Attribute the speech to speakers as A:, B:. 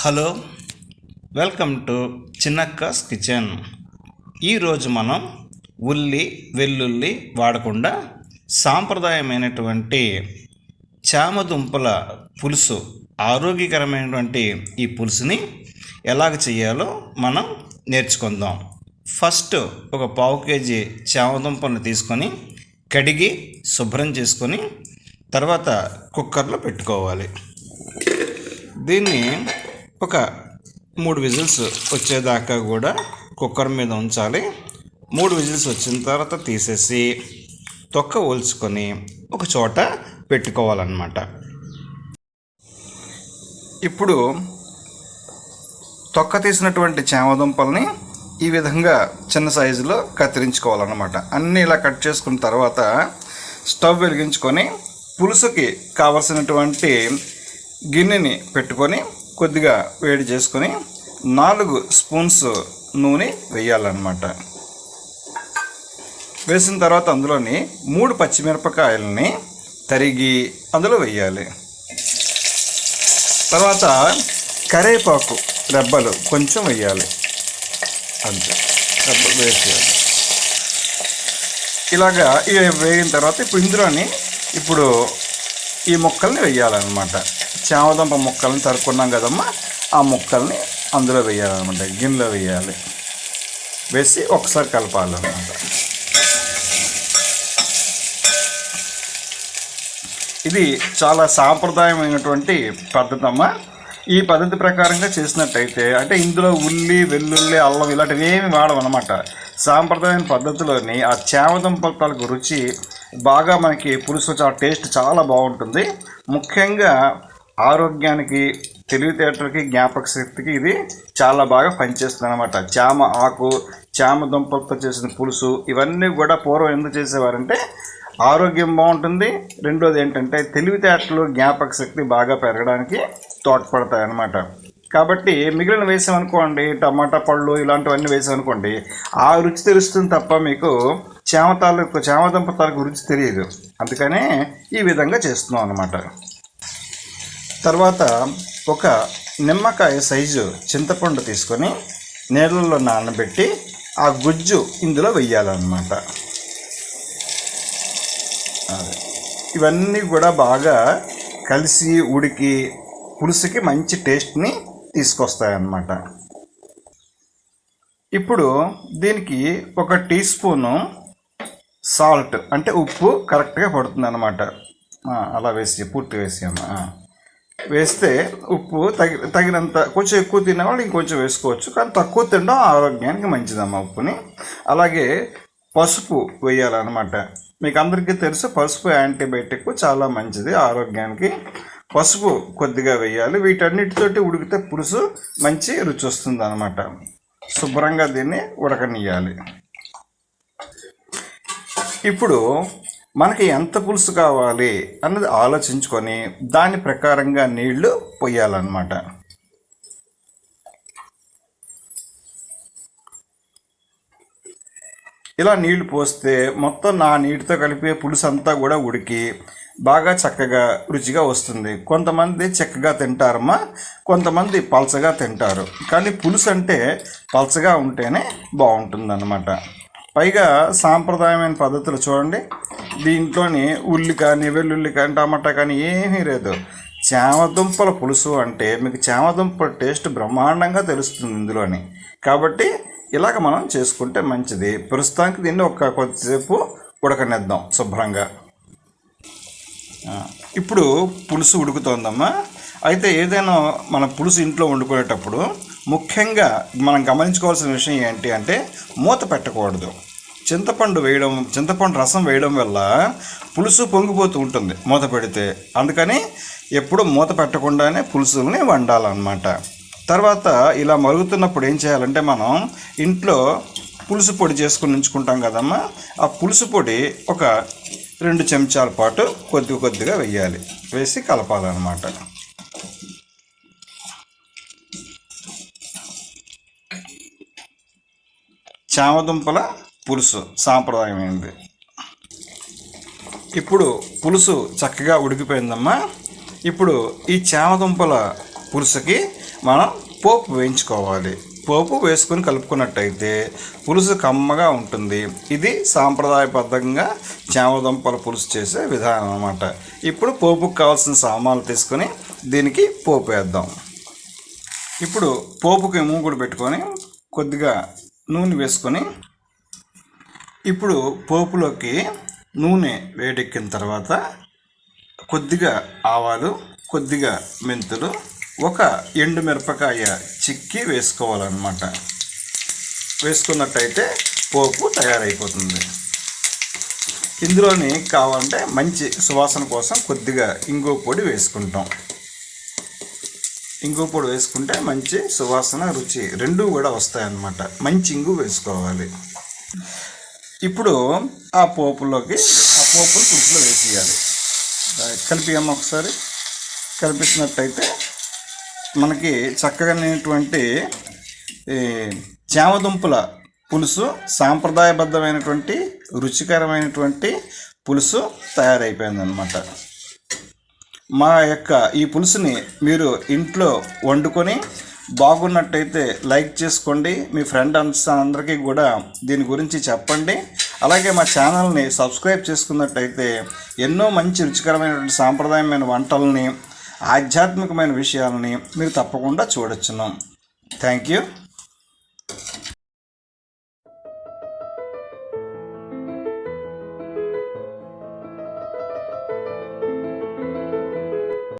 A: Hello welcome to చిన్నక్కస్ kitchen. ఈరోజు మనం ఉల్లి వెల్లుల్లి వాడకుండా సాంప్రదాయమైనటువంటి చామదుంపల పులుసు ఆరోగ్యకరమైనటువంటి ఈ పులుసుని ఎలాగ చేయాలో మనం నేర్చుకుందాం. ఫస్ట్ ఒక పావు కేజీ చామదుంపలను తీసుకొని కడిగి శుభ్రం చేసుకొని తర్వాత కుక్కర్లో పెట్టుకోవాలి. దీన్ని ఒక మూడు విజిల్స్ వచ్చేదాకా కూడా కుక్కర్ మీద ఉంచాలి. మూడు విజిల్స్ వచ్చిన తర్వాత తీసేసి తొక్క ఒలుచుకొని ఒక చోట పెట్టుకోవాలన్నమాట. ఇప్పుడు తొక్క తీసినటువంటి చామదుంపల్ని ఈ విధంగా చిన్న సైజులో కత్తిరించుకోవాలన్నమాట. అన్నీ ఇలా కట్ చేసుకున్న తర్వాత స్టవ్ వెలిగించుకొని పులుసుకి కావలసినటువంటి గిన్నెని పెట్టుకొని కొద్దిగా వేడి చేసుకొని నాలుగు స్పూన్స్ నూనె వేయాలన్నమాట. వేసిన తర్వాత అందులోని మూడు పచ్చిమిరపకాయలని తరిగి అందులో వేయాలి. తర్వాత కరేపాకు రెబ్బలు కొంచెం వేయాలి. అంతే. రెబ్బలు వేసేయాలి. ఇలాగా ఇవి వేగిన తర్వాత ఇప్పుడు ఇందులోని ఇప్పుడు ఈ మొక్కల్ని వేయాలన్నమాట. చామదుంప ముక్కల్ని తరుక్కున్నాం కదమ్మా. ఆ ముక్కల్ని అందులో వేయాలన్నమాట. గిన్నెలో వేయాలి. వేసి ఒకసారి కలపాలన్నమాట. ఇది చాలా సాంప్రదాయమైనటువంటి పద్ధతి అమ్మ ఈ పద్ధతి ప్రకారంగా చేసినట్టయితే అంటే ఇందులో ఉల్లి వెల్లుల్లి అల్లం ఇలాంటివి ఏమి వాడమన్నమాట సాంప్రదాయ పద్ధతిలోని ఆ చామదుంపల తాలూకు రుచి బాగా మనకి పులుసు చాలా టేస్ట్ చాలా బాగుంటుంది. ముఖ్యంగా ఆరోగ్యానికి తెలివితేటలకి జ్ఞాపక శక్తికి ఇది చాలా బాగా పనిచేస్తుంది అనమాట చామ ఆకు చామ దుంపలతో చేసిన పులుసు ఇవన్నీ కూడా పూర్వం ఎందుకు చేసేవారంటే ఆరోగ్యం బాగుంటుంది. రెండోది ఏంటంటే తెలివితేటలు జ్ఞాపక శక్తి బాగా పెరగడానికి తోడ్పడతాయి అన్నమాట కాబట్టి మిగిలిన వేసామనుకోండి టమాటా పళ్ళు ఇలాంటివన్నీ వేసామనుకోండి ఆ రుచి తెలుస్తుంది తప్ప మీకు చామ తాలూకు చామదుంప తాలూకు రుచి తెలియదు. అందుకనే ఈ విధంగా చేస్తున్నాం అనమాట తర్వాత ఒక నిమ్మకాయ సైజు చింతపండు తీసుకొని నీళ్ళల్లో నానబెట్టి ఆ గుజ్జు ఇందులో వెయ్యాలన్నమాట. ఇవన్నీ కూడా బాగా కలిసి ఉడికి పులుసుకి మంచి టేస్ట్ని తీసుకొస్తాయన్నమాట. ఇప్పుడు దీనికి ఒక టీ స్పూను సాల్ట్ అంటే ఉప్పు కరెక్ట్గా పడుతుంది అనమాట అలా వేసి పూర్తి వేసి అమ్మా వేస్తే ఉప్పు తగి తగినంత కొంచెం ఎక్కువ తినేవాళ్ళు ఇంకొంచెం వేసుకోవచ్చు. కానీ తక్కువ తినడం ఆరోగ్యానికి మంచిదమ్మా ఉప్పుని. అలాగే పసుపు వేయాలన్నమాట. మీకు అందరికీ తెలుసు పసుపు యాంటీబయాటిక్ చాలా మంచిది ఆరోగ్యానికి. పసుపు కొద్దిగా వేయాలి. వీటన్నిటితోటి ఉడికితే పులుసు మంచి రుచి వస్తుంది అనమాట శుభ్రంగా దీన్ని ఉడకనియాలి ఇప్పుడు మనకి ఎంత పులుసు కావాలి అన్నది ఆలోచించుకొని దాని ప్రకారంగా నీళ్ళు పొయ్యాలన్నమాట. ఇలా నీళ్ళు పోస్తే మొత్తం నా నీటితో కలిపే పులుసు అంతా కూడా ఉడికి బాగా చక్కగా రుచిగా వస్తుంది. కొంతమంది చక్కగా తింటారమ్మా కొంతమంది పలచగా తింటారు. కానీ పులుసు అంటే పలచగా ఉంటేనే బాగుంటుందన్నమాట. పైగా సాంప్రదాయమైన పద్ధతులు చూడండి. దీంట్లోని ఉల్లి కానీ వెల్లుల్లి కానీ టమాటా కానీ ఏమీ లేదు. చామదుంపల పులుసు అంటే మీకు చామదుంపల టేస్ట్ బ్రహ్మాండంగా తెలుస్తుంది ఇందులోని. కాబట్టి ఇలాగ మనం చేసుకుంటే మంచిది. ప్రస్తుతానికి దీన్ని ఒక కొద్దిసేపు ఉడకనిద్దాం శుభ్రంగా. ఇప్పుడు పులుసు ఉడుకుతోందమ్మా. అయితే ఏదైనా మన పులుసు ఇంట్లో వండుకునేటప్పుడు ముఖ్యంగా మనం గమనించుకోవాల్సిన విషయం ఏంటి అంటే మూత పెట్టకూడదు. చింతపండు వేయడం చింతపండు రసం వేయడం వల్ల పులుసు పొంగిపోతూ ఉంటుంది మూత పెడితే. అందుకని ఎప్పుడు మూత పెట్టకుండానే పులుసుని వండాలన్నమాట. తర్వాత ఇలా మరుగుతున్నప్పుడు ఏం చేయాలంటే మనం ఇంట్లో పులుసు పొడి చేసుకుని ఉంచుకుంటాం కదమ్మా. ఆ పులుసు పొడి ఒక రెండు చెంచాల పాటు కొద్ది కొద్దిగా వేయాలి. వేసి కలపాలన్నమాట. చామదుంపల పులుసు సాంప్రదాయమైనది. ఇప్పుడు పులుసు చక్కగా ఉడికిపోయిందమ్మా. ఇప్పుడు ఈ చామదుంపల పులుసుకి మనం పోపు వేయించుకోవాలి. పోపు వేసుకొని కలుపుకున్నట్టయితే పులుసు కమ్మగా ఉంటుంది. ఇది సాంప్రదాయబద్ధంగా చామదుంపల పులుసు చేసే విధానం అన్నమాట. ఇప్పుడు పోపుకు కావాల్సిన సామాన్లు తీసుకొని దీనికి పోపు వేద్దాం. ఇప్పుడు పోపుకి మూగుడు పెట్టుకొని కొద్దిగా నూనె వేసుకొని ఇప్పుడు పోపులోకి నూనె వేడెక్కిన తర్వాత కొద్దిగా ఆవాలు కొద్దిగా మెంతులు ఒక ఎండు మిరపకాయ చిక్కి వేసుకోవాలన్నమాట. వేసుకున్నట్టయితే పోపు తయారైపోతుంది. ఇందులోని కావాలంటే మంచి సువాసన కోసం కొద్దిగా ఇంగువ పొడి వేసుకుంటాం. ఇంగు పొడి వేసుకుంటే మంచి సువాసన రుచి రెండూ కూడా వస్తాయన్నమాట. మంచి ఇంగు వేసుకోవాలి. ఇప్పుడు ఆ పోపులోకి ఆ పోపులు పులుసులో వేసేయాలి. కలిపియమ్మ ఒకసారి. కలిపించినట్టయితే మనకి చక్కగానేటువంటి ఈ పులుసు సాంప్రదాయబద్ధమైనటువంటి రుచికరమైనటువంటి పులుసు తయారైపోయిందనమాట మా యొక్క ఈ పులుసుని మీరు ఇంట్లో వండుకొని బాగున్నట్టయితే లైక్ చేసుకోండి. మీ ఫ్రెండ్ అందరికీ కూడా దీని గురించి చెప్పండి. అలాగే మా ఛానల్ని సబ్స్క్రైబ్ చేసుకున్నట్టయితే ఎన్నో మంచి రుచికరమైనటువంటి సాంప్రదాయమైన వంటల్ని ఆధ్యాత్మికమైన విషయాలని మీరు తప్పకుండా చూడొచ్చును. Thank you.